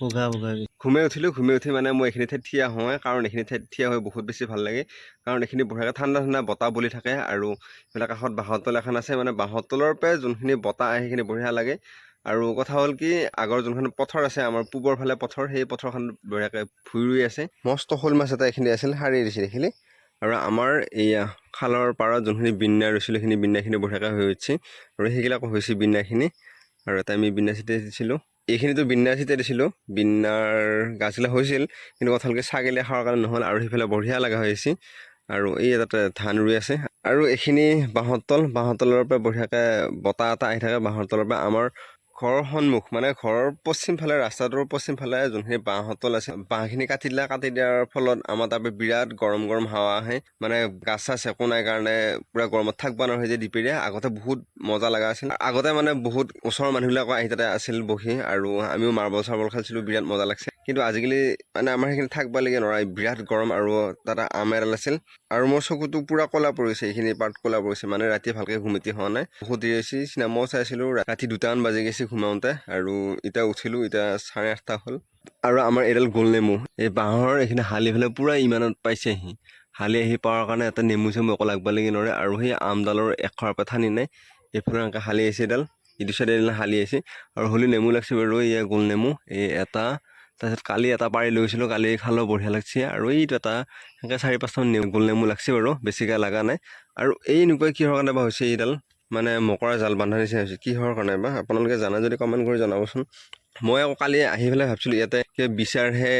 বগা বগা ঘুমে উঠিলোঁ, ঘুমে উঠি মানে মই এইখিনি ঠাইত থিয় হওঁৱে কাৰণ এইখিনি ঠাইত থিয় হৈ বহুত বেছি ভালো লাগে। কাৰণ এইখিনি বঢ়িয়াকৈ ঠাণ্ডা ঠাণ্ডা বতাহ বলি থাকে আৰু এইফালে কাষত বাঁহৰ তল এখন আছে মানে বাঁহৰ তলৰ পৰাই যোনখিনি বতাহ আহে, সেইখিনি বঢ়িয়া লাগে। আৰু কথা হ'ল কি, আগৰ যোনখন পথৰ আছে, আমাৰ পূবৰ ফালে পথৰ, সেই পথৰখন বঢ়িয়াকৈ ভুই ৰুই আছে। মস্ত শ'ল মাছ এটা এইখিনি আছিল সাৰি দিছিল এইখিনি। আৰু আমাৰ এয়া খালৰ পাৰত যোনখিনি বিন্না ৰুইছিলোঁ, সেইখিনি বিন্নাখিনি বঢ়িয়াকৈ হৈ উঠিছে। আৰু সেইবিলাকো হৈছে বিন্নাখিনি আৰু এটা আমি বিন্না ছিটাই দিছিলোঁ। এইখিনিতো বিন্যা চিতে দিছিলোঁ। বিন্নাৰ গাছবিলাক হৈছিল, কিন্তু কথা হ'ল কি ছাগলীয়ে খোৱাৰ কাৰণে নহ'ল আৰু সেইফালে বঢ়িয়া লগা হৈ আছে আৰু এই তাতে ধান ৰুই আছে। আৰু এইখিনি বাঁহৰ তল, বাঁহৰ তলৰ পৰা বঢ়িয়াকৈ বতাহ এটা আহি থাকে, বাঁহৰ তলৰ পৰা আমাৰ ঘৰৰ সন্মুখ মানে ঘৰৰ পশ্চিম ফালে ৰাস্তাটোৰ পশ্চিম ফালে যোনখিনি বাঁহতল আছে। বাঁহখিনি কাটি দিলে, কাটি দিয়াৰ ফলত আমাৰ তাতে বিৰাট গৰম গৰম হাৱা আহে। মানে গাছ চাছ একো নাই কাৰণে পূৰা গৰমত থাকিব নোৱাৰা হৈ যায় আগতে বহুত মজা লগা আছিল। আগতে মানে বহুত ওচৰৰ মানুহবিলাকো আহি তাতে আছিল বহি। আৰু আমিও মাৰ্বল চাৰ্বল খেলিছিলোঁ, বিৰাট মজা লাগিছে কিন্তু আজিকালি মানে আমাৰ সেইখিনি থাকিব লাগে নোৱাৰে বিৰাট গৰম আৰু তাতে আম এডাল আছিল। আৰু মোৰ চকুটো পূৰা ক'লা পৰিছে, এইখিনি পাৰ্ট ক'লা পৰিছে মানে ৰাতি ভালকৈ ঘুমতি হোৱা নাই। বহুত দেৰি হৈছে চিনেমাও চাইছিলোঁ ৰাতি দুটামান বাজি গৈছে ঘুমাওঁতে আৰু এতিয়া উঠিলোঁ, এতিয়া চাৰে আঠটা হ'ল। আৰু আমাৰ এইডাল গোল নেমু। এই বাঁহৰ এইখিনি হালি ফালে পূৰা ইমানত পাইছেহি। হালি আহি পোৱাৰ কাৰণে এটা নেমু চেমু একো লাগব লাগি নোৱাৰে আৰু সেই আমডালৰ এশৰ পৰা ঠানি নাই। এইফালে এনেকৈ হালি আহিছে এডাল, ইটো চাইডে এডাল হালি আহিছে। আৰু হ'লে নেমু লাগছে বাৰু এয়া গোল নেমু। এই এটা তাৰপিছত কালি এটা পাৰি লৈছিলোঁ কালি খালোঁ বঢ়িয়া লাগছে। আৰু এইটো এটা সেনেকৈ চাৰি পাঁচটামান গোল নেমু লাগছে বাৰু বেছিকৈ লগা নাই। আৰু এই এনেকুৱা কিহৰ কাৰণে বা হৈছে এইডাল? মানে মকৰা জাল বান্ধা নিচিনা হৈছে কিহৰ কাৰণে বা? আপোনালোকে জানে যদি কমেণ্ট কৰি জনাবচোন। মই আকৌ কালি আহি পেলাই ভাবিছিলোঁ ইয়াতে কিবা বিচাৰহে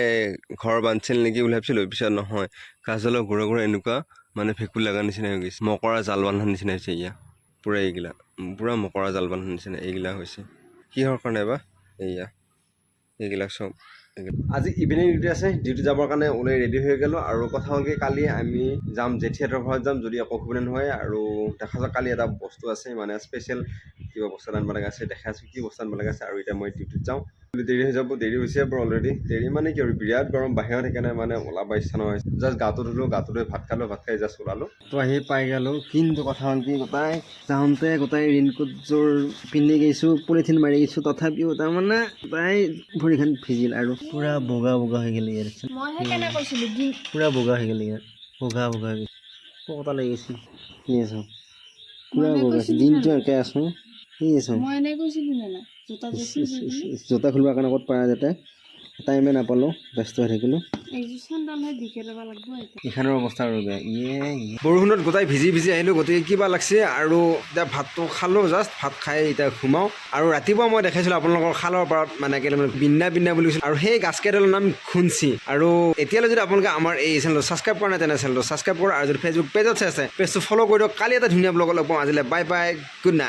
ঘৰ বান্ধিছিল নেকি বুলি ভাবিছিলোঁ পিছত নহয়। গাছডালৰ ঘূৰে ঘূৰে এনেকুৱা মানে ভেঁকুৰ লগা নিচিনা হৈ গৈছে। মকৰা জাল বান্ধাৰ নিচিনা হৈছে এয়া পূৰা এইগিলা পূৰা মকৰা জাল বান্ধাৰ নিচিনা এইগিলা হৈছে। কিহৰ কাৰণে বা এইয়া? এইবিলাক চব আজি ইভিনিং ডিউটি আছে ডিউটি যাবৰ কাৰণে ওলাই ৰেডি হৈ গ'লোঁ আৰু কথা হ'ল কি, কালি আমি যাম জেঠিহঁতৰ ঘৰত যাম, যদি একো অসুবিধা নহয় আৰু দেখা যাওক কালি এটা বস্তু আছে মানে স্পেচিয়েল কিবা বস্তু আনিব লগা আছে দেখাই আছোঁ কি বস্তু আনিব লগা আছে আৰু এতিয়া মই ডিউটিত যাওঁ। দেৰি হৈ যাব দেৰি হৈছে বাৰু অলৰেডি দেৰি মানে কি আৰু বিৰাট গৰম বাহিৰত সেইকাৰণে মানে ওলাব ইচ্ছা নহয়। জাষ্ট গাটো ধুলোঁ গাটো ধুই ভাত খালোঁ ভাত খাই জাষ্ট ওলালোঁ। তো আহি পাই গ'লোঁ কিন্তু কথা হ'ল কি গোটাই যাওঁতে গোটাই ৰেইনকোটযোৰ পিন্ধি গৈছোঁ পলিথিন মাৰি গৈছোঁ তথাপিও তাৰমানে গোটাই ভৰিখন ভিজিল আৰু পুৰা বগা বগা হৈ গ'ল ইয়াৰ। পুৰা বগা হৈ গ'ল ইয়াৰ বগা বগা হৈ গ'ল। কটা লাগিছে কি আছো। পুৰা বগা দিনটো একে আছো। জোতা খুলিবৰ কাৰণে ক'ত পাৰা যাতে? টাইমে নাপালোঁ ব্যস্ত হৈ থাকিলোঁ। এইখনৰ অৱস্থা আৰু বেয়া। ইয়ে ইয়ে। বৰষুণত গোটাই ভিজি ভিজি আহিলোঁ গতিকে কিবা লাগছে আৰু এতিয়া ভাতটো খালোঁ জাষ্ট ভাত খাই এতিয়া ঘুমাওঁ। আৰু ৰাতিপুৱা মই দেখাইছিলোঁ আপোনালোকৰ খালৰ পাৰত মানে কেইটামান বিন্না বিন্না বুলি কৈছিল। আৰু সেই গাছকেইডালৰ নাম খুঞ্চি আৰু এতিয়ালৈ যদি আপোনালোকে আমাৰ এই চেনেলটো ছাবস্ক্ৰাইব কৰা নাই তেনে চেনেলটো ছাবস্ক্ৰাইব কৰক আৰু যদি ফেচবুক পেজত চাই আছে পেজটো ফ'ল' কৰি দিয়ক। কালি এটা ধুনীয়া ব্লগত লগ পাওঁ আজিলৈ বাই বাই গুড নাইট